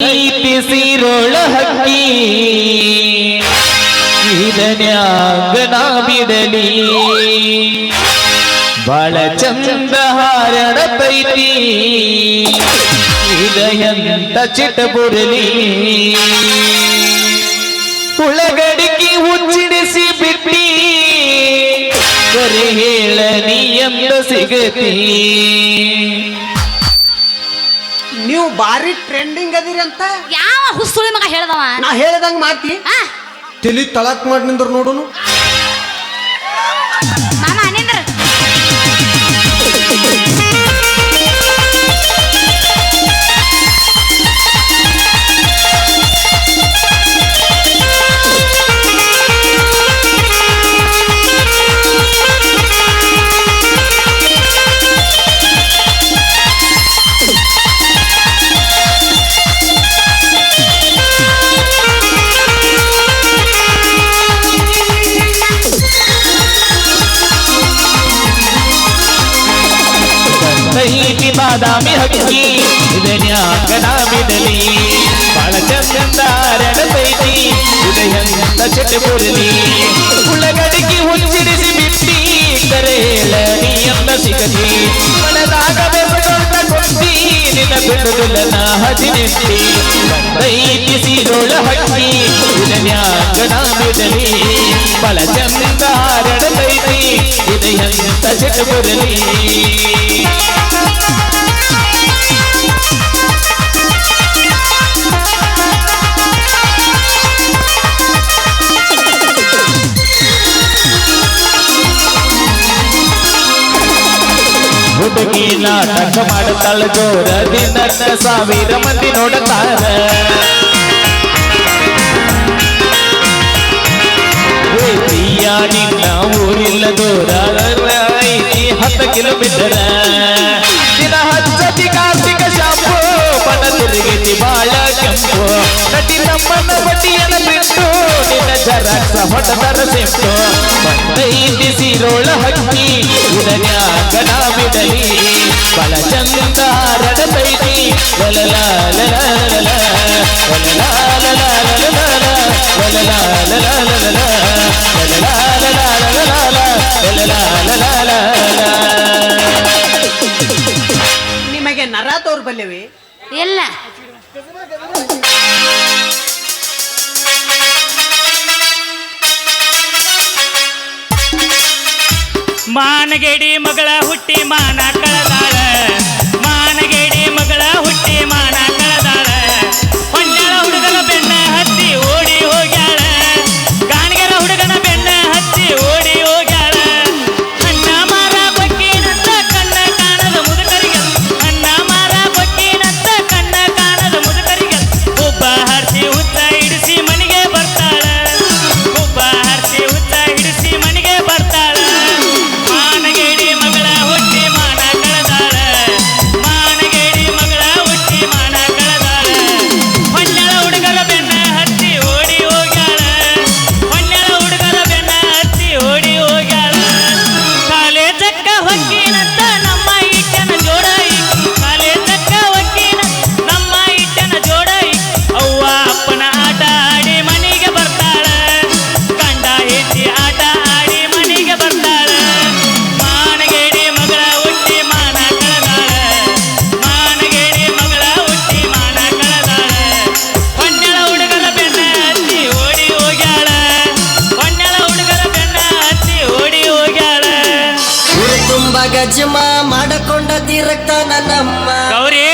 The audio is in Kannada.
ಪ್ರೀತಿಸಿರೋಳ ಹಕ್ಕಿ. ಇದನ್ಯಾಗನ ಬಿಡಲಿ ಬಾಳ ಚಂದ ಹಾರಡತೈತಿ ಚಿಟ ಬುರಲಿ ಉಳಗಡಿಗೆ ಉಚ್ಚಿಡಿಸಿ ಬಿಟ್ಟಿ. ಕರೆ ಹೇಳ ನೀ ಎಂದ ಸಿಗತಿ. ನೀವು ಬಾರಿ ಟ್ರೆಂಡಿಂಗ್ ಅದಿರಿ ಅಂತ? ಯಾವ ಹುಸುಳಿ ಮಗ ಹೇಳ್ದವ? ನಾ ಹೇಳ್ದಂಗ ಮಾಡ್ತಿ. ಆ, ತಲಿ ತಳಕ್ ಮಾಡಿ ನಿಂದ್ರು ನೋಡುನು. ಬಾದಾಮಿ ಹಕ್ಕಿ ಇದನ್ಯಾಗನ ಬಿಡಲಿ? ಬಾಳ ಚಂದ ಉದಯಂತ ಇದೆಂತ ಚಟಬುರಲಿ ಉಳ್ಳಗಡಿಗೆ ಹುಚ್ಚಿಡಿಸಿ ಬಿಟ್ಟಿ ಕರೆ ಹೇಳ ನೀ ಎಂದ ಸಿಗತಿ ಮನದಾಗ ಬೆಸಗೊಂಡ ಕೊಟ್ಟಿ ನಿನ್ನ ಬಿಡುದಿಲ್ಲ ನಾ ಹದಿನೆಟ್ಟಿ ಕೈತಿ ಸೀರೋಳ ಹಕ್ಕಿ ಇದನ್ಯಾಗನ ಬಿಡಲಿ? ಬಾಳ ಚಂದ ರಣತೈತಿ ಇದೆಂತ ಹುಡುಗಿ ನಾಟಕ ಮಾಡುತ್ತಾಳ ಜೋರ ನನ್ನ ಸಾವಿರ ಮಂದಿ ನೋಡುತ್ತಾರ. ಪ್ರಿಯ, ನಿನ್ನ ಊರಿಲ್ಲ ದೂರ ಹತ್ತು ಕಿಲೋಮೀಟರ್ ದಿನ ಹಚ್ಚತಿ ಕಾರ್ತಿಕ ಶಾಪು ಬಣ ತಿರುಗಿತಿ ಬಾಳ ಕೆಂಪು. ನಟಿ ನಮ್ಮನ್ನ ಬಡ್ಡಿಯನ್ನ ಬಿಟ್ಟು, ನಿನ್ನ ಜರಾಕ್ಸ ಹೊಟ್ಟದರ ಸೆಂಪು ಬಂದೈತಿ ಸಿರೋಳ ಹಕ್ಕಿ ಉದನ್ಯಾಗನ ಬಿಡಲಿ ಬಲ ಚಂದ ರಡತೈತಿ ಲಲಲ ಲಲಲ ನಿಮಗೆ ನರ ತೋರ್ ಬಲ್ಲೆವಿ ಇಲ್ಲ ಮಗಳ ಹುಟ್ಟಿ ಮಾನ ಗಜಮ ಮಾಡಕೊಂಡ ತೀರಕ್ತ ನನ್ನಮ್ಮ ಗೌರಿ